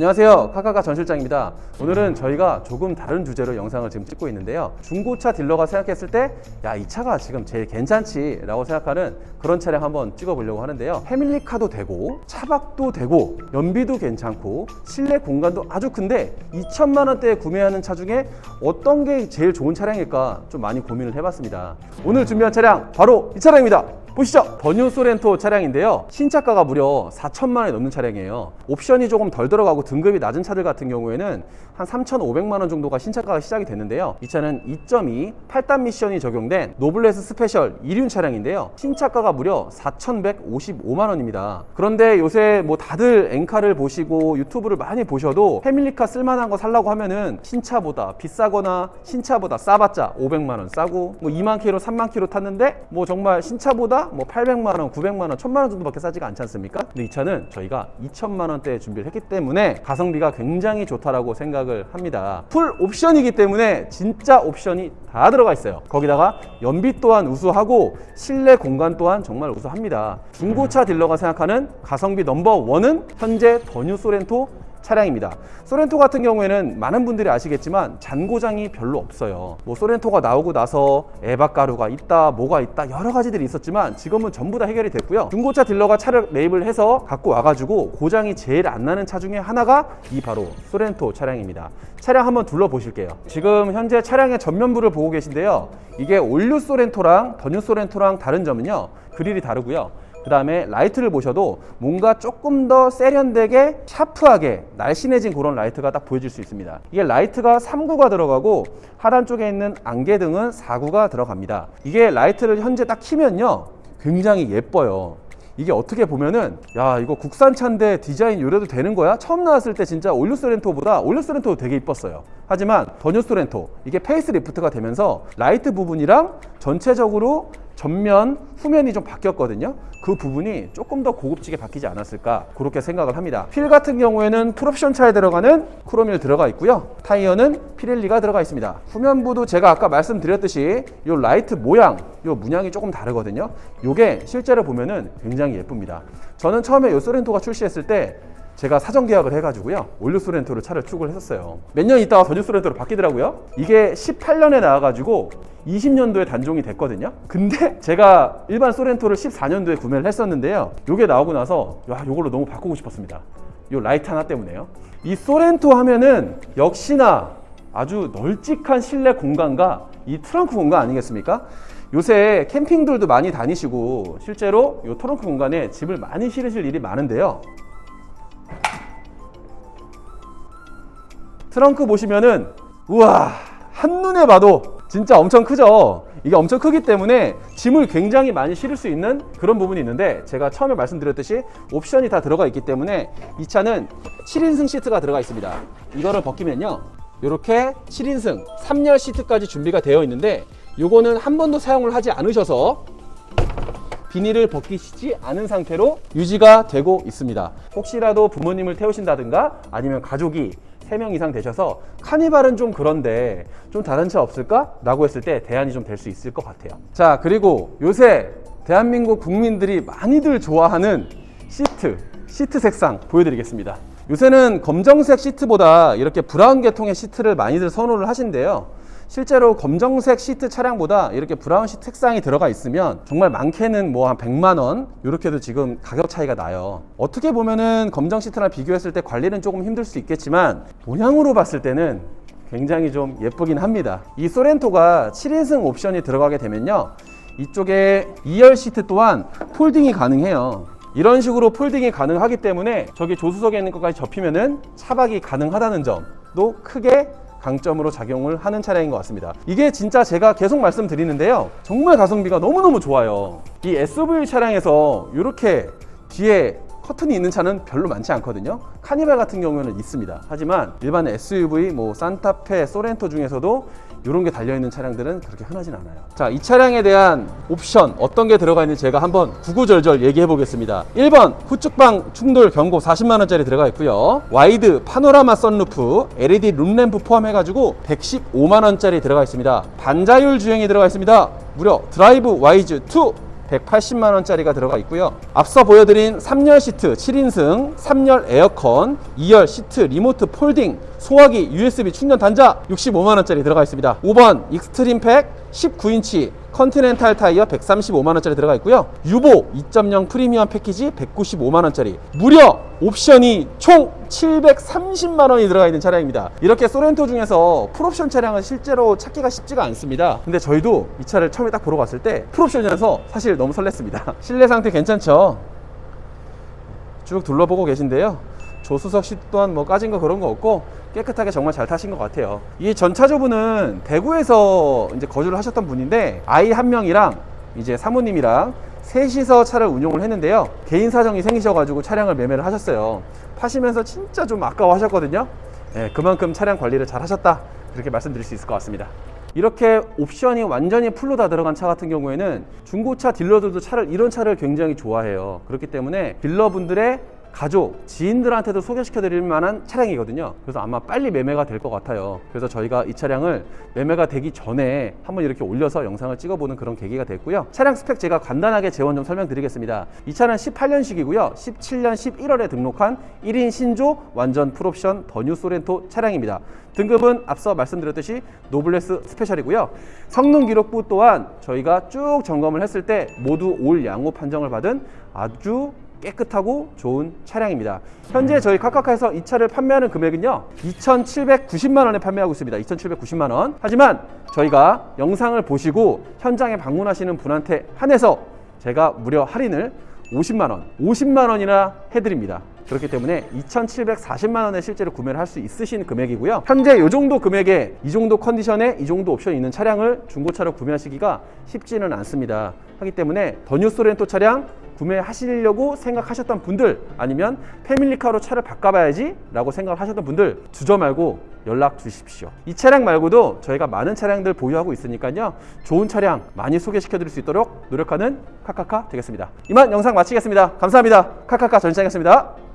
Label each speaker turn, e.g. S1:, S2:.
S1: 안녕하세요. 카카카 전실장입니다. 오늘은 저희가 조금 다른 주제로 영상을 지금 찍고 있는데요. 중고차 딜러가 생각했을 때 야 이 차가 지금 제일 괜찮지 라고 생각하는 그런 차량 한번 찍어보려고 하는데요. 패밀리카도 되고 차박도 되고 연비도 괜찮고 실내 공간도 아주 큰데 2천만 원대에 구매하는 차 중에 어떤 게 제일 좋은 차량일까 좀 많이 고민을 해봤습니다. 오늘 준비한 차량 바로 이 차량입니다 보시죠. 더뉴 소렌토 차량인데요. 신차가가 무려 4천만 원이 넘는 차량이에요. 옵션이 조금 덜 들어가고 등급이 낮은 차들 같은 경우에는 한 3,500만 원 정도가 신차가가 시작이 됐는데요. 이 차는 2.2 8단 미션이 적용된 노블레스 스페셜 1륜 차량인데요. 신차가가 무려 4,155만 원입니다. 그런데 요새 뭐 다들 엔카를 보시고 유튜브를 많이 보셔도 패밀리카 쓸만한 거 살라고 하면은 신차보다 비싸거나 신차보다 싸봤자 500만 원 싸고 뭐 2만 킬로, 3만 킬로 탔는데 뭐 정말 신차보다 뭐 800만 원, 900만 원, 1000만 원 정도밖에 싸지가 않지 않습니까? 근데 이 차는 저희가 2천만 원대에 준비를 했기 때문에 가성비가 굉장히 좋다라고 생각을 합니다. 풀 옵션이기 때문에 진짜 옵션이 다 들어가 있어요. 거기다가 연비 또한 우수하고 실내 공간 또한 정말 우수합니다. 중고차 딜러가 생각하는 가성비 넘버 원은 현재 더뉴 소렌토 차량입니다. 소렌토 같은 경우에는 많은 분들이 아시겠지만 잔고장이 별로 없어요. 뭐 소렌토가 나오고 나서 에바 가루가 있다, 뭐가 있다 여러 가지들이 있었지만 지금은 전부 다 해결이 됐고요. 중고차 딜러가 차를 매입을 해서 갖고 와가지고 고장이 제일 안 나는 차 중에 하나가 이 바로 소렌토 차량입니다. 차량 한번 둘러보실게요. 지금 현재 차량의 전면부를 보고 계신데요. 이게 올류 소렌토랑 더뉴 소렌토랑 다른 점은요. 그릴이 다르고요. 그 다음에 라이트를 보셔도 뭔가 조금 더 세련되게 샤프하게 날씬해진 그런 라이트가 딱 보여질 수 있습니다. 이게 라이트가 3구가 들어가고 하단 쪽에 있는 안개등은 4구가 들어갑니다. 이게 라이트를 현재 딱 키면요. 굉장히 예뻐요. 이게 어떻게 보면은 야 이거 국산 차인데 디자인 요래도 되는 거야? 처음 나왔을 때 진짜 올류소렌토보다 올류소렌토 되게 이뻤어요. 하지만 더뉴소렌토 이게 페이스리프트가 되면서 라이트 부분이랑 전체적으로 전면 후면이 좀 바뀌었거든요. 그 부분이 조금 더 고급지게 바뀌지 않았을까 그렇게 생각을 합니다. 휠 같은 경우에는 풀옵션 차에 들어가는 크롬일 들어가 있고요. 타이어는 피렐리가 들어가 있습니다. 후면부도 제가 아까 말씀드렸듯이 이 라이트 모양, 이 문양이 조금 다르거든요. 이게 실제로 보면은 굉장히 예쁩니다. 저는 처음에 이 소렌토가 출시했을 때 제가 사전 계약을 해가지고요 올류 소렌토로 차를 출고를 했었어요. 몇 년 있다가 더뉴 소렌토로 바뀌더라고요. 이게 18년에 나와가지고 20년도에 단종이 됐거든요. 근데 제가 일반 소렌토를 14년도에 구매를 했었는데요. 요게 나오고 나서 야 요걸로 너무 바꾸고 싶었습니다. 요 라이트 하나 때문에요. 이 소렌토 하면은 역시나 아주 널찍한 실내 공간과 이 트렁크 공간 아니겠습니까? 요새 캠핑들도 많이 다니시고 실제로 요 트렁크 공간에 짐을 많이 실으실 일이 많은데요 트렁크 보시면은 우와 한눈에 봐도 진짜 엄청 크죠? 이게 엄청 크기 때문에 짐을 굉장히 많이 실을 수 있는 그런 부분이 있는데 제가 처음에 말씀드렸듯이 옵션이 다 들어가 있기 때문에 이 차는 7인승 시트가 들어가 있습니다. 이거를 벗기면요. 이렇게 7인승 3열 시트까지 준비가 되어 있는데 요거는 한 번도 사용을 하지 않으셔서 비닐을 벗기시지 않은 상태로 유지가 되고 있습니다. 혹시라도 부모님을 태우신다든가 아니면 가족이 3명 이상 되셔서 카니발은 좀 그런데 좀 다른 차 없을까? 라고 했을 때 대안이 좀 될 수 있을 것 같아요. 자, 그리고 요새 대한민국 국민들이 많이들 좋아하는 시트, 시트 색상 보여드리겠습니다. 요새는 검정색 시트보다 이렇게 브라운 계통의 시트를 많이들 선호를 하신대요. 실제로 검정색 시트 차량보다 이렇게 브라운 시트 색상이 들어가 있으면 정말 많게는 뭐 한 100만 원 이렇게도 지금 가격 차이가 나요. 어떻게 보면은 검정 시트랑 비교했을 때 관리는 조금 힘들 수 있겠지만 모양으로 봤을 때는 굉장히 좀 예쁘긴 합니다. 이 소렌토가 7인승 옵션이 들어가게 되면요. 이쪽에 2열 시트 또한 폴딩이 가능해요. 이런 식으로 폴딩이 가능하기 때문에 저기 조수석에 있는 것까지 접히면은 차박이 가능하다는 점도 크게 강점으로 작용을 하는 차량인 것 같습니다. 이게 진짜 제가 계속 말씀드리는데요. 정말 가성비가 너무너무 좋아요. 이 SUV 차량에서 이렇게 뒤에 커튼이 있는 차는 별로 많지 않거든요. 카니발 같은 경우에는 있습니다. 하지만 일반 SUV, 뭐 산타페, 소렌토 중에서도 이런 게 달려있는 차량들은 그렇게 흔하진 않아요. 자, 이 차량에 대한 옵션 어떤 게 들어가 있는지 제가 한번 구구절절 얘기해 보겠습니다. 1번 후측방 충돌 경고 40만 원짜리 들어가 있고요. 와이드 파노라마 선루프, LED 룸램프 포함해가지고 115만 원짜리 들어가 있습니다. 반자율 주행이 들어가 있습니다. 무려 드라이브 와이즈 2 180만 원짜리가 들어가 있고요. 앞서 보여드린 3열 시트 7인승, 3열 에어컨, 2열 시트 리모트 폴딩, 소화기, USB 충전 단자 65만 원짜리 들어가 있습니다. 5번 익스트림 팩 19인치 컨티넨탈 타이어 135만 원짜리 들어가 있고요. 유보 2.0 프리미엄 패키지 195만 원짜리. 무려 옵션이 총 730만 원이 들어가 있는 차량입니다. 이렇게 소렌토 중에서 풀옵션 차량은 실제로 찾기가 쉽지가 않습니다. 근데 저희도 이 차를 처음에 딱 보러 갔을 때 풀옵션이라서 사실 너무 설렜습니다. 실내 상태 괜찮죠? 쭉 둘러보고 계신데요. 조수석 시 또한 뭐 까진 거 그런 거 없고 깨끗하게 정말 잘 타신 것 같아요. 이 전차주분은 대구에서 이제 거주를 하셨던 분인데 아이 한 명이랑 이제 사모님이랑 셋이서 차를 운용을 했는데요. 개인 사정이 생기셔가지고 차량을 매매를 하셨어요. 파시면서 진짜 좀 아까워하셨거든요. 예, 그만큼 차량 관리를 잘 하셨다. 그렇게 말씀드릴 수 있을 것 같습니다. 이렇게 옵션이 완전히 풀로 다 들어간 차 같은 경우에는 중고차 딜러들도 차를 이런 차를 굉장히 좋아해요. 그렇기 때문에 딜러분들의 가족, 지인들한테도 소개시켜 드릴 만한 차량이거든요. 그래서 아마 빨리 매매가 될 것 같아요. 그래서 저희가 이 차량을 매매가 되기 전에 한번 이렇게 올려서 영상을 찍어보는 그런 계기가 됐고요. 차량 스펙 제가 간단하게 재원 좀 설명드리겠습니다. 이 차는 18년식이고요. 17년 11월에 등록한 1인 신조 완전 풀옵션 더뉴 소렌토 차량입니다. 등급은 앞서 말씀드렸듯이 노블레스 스페셜이고요. 성능 기록부 또한 저희가 쭉 점검을 했을 때 모두 올 양호 판정을 받은 아주 깨끗하고 좋은 차량입니다. 현재 저희 카카카에서 이 차를 판매하는 금액은요, 2,790만 원에 판매하고 있습니다. 2,790만 원. 하지만 저희가 영상을 보시고 현장에 방문하시는 분한테 한해서 제가 무려 할인을 50만 원, 50만 원이나 해드립니다. 그렇기 때문에 2,740만 원에 실제로 구매를 할 수 있으신 금액이고요. 현재 이 정도 금액에 이 정도 컨디션에 이 정도 옵션이 있는 차량을 중고차로 구매하시기가 쉽지는 않습니다. 하기 때문에 더뉴 소렌토 차량 구매하시려고 생각하셨던 분들 아니면 패밀리카로 차를 바꿔봐야지 라고 생각을 하셨던 분들 주저 말고 연락 주십시오. 이 차량 말고도 저희가 많은 차량들 보유하고 있으니까요. 좋은 차량 많이 소개시켜 드릴 수 있도록 노력하는 카카카 되겠습니다. 이만 영상 마치겠습니다. 감사합니다. 카카카 전시장이었습니다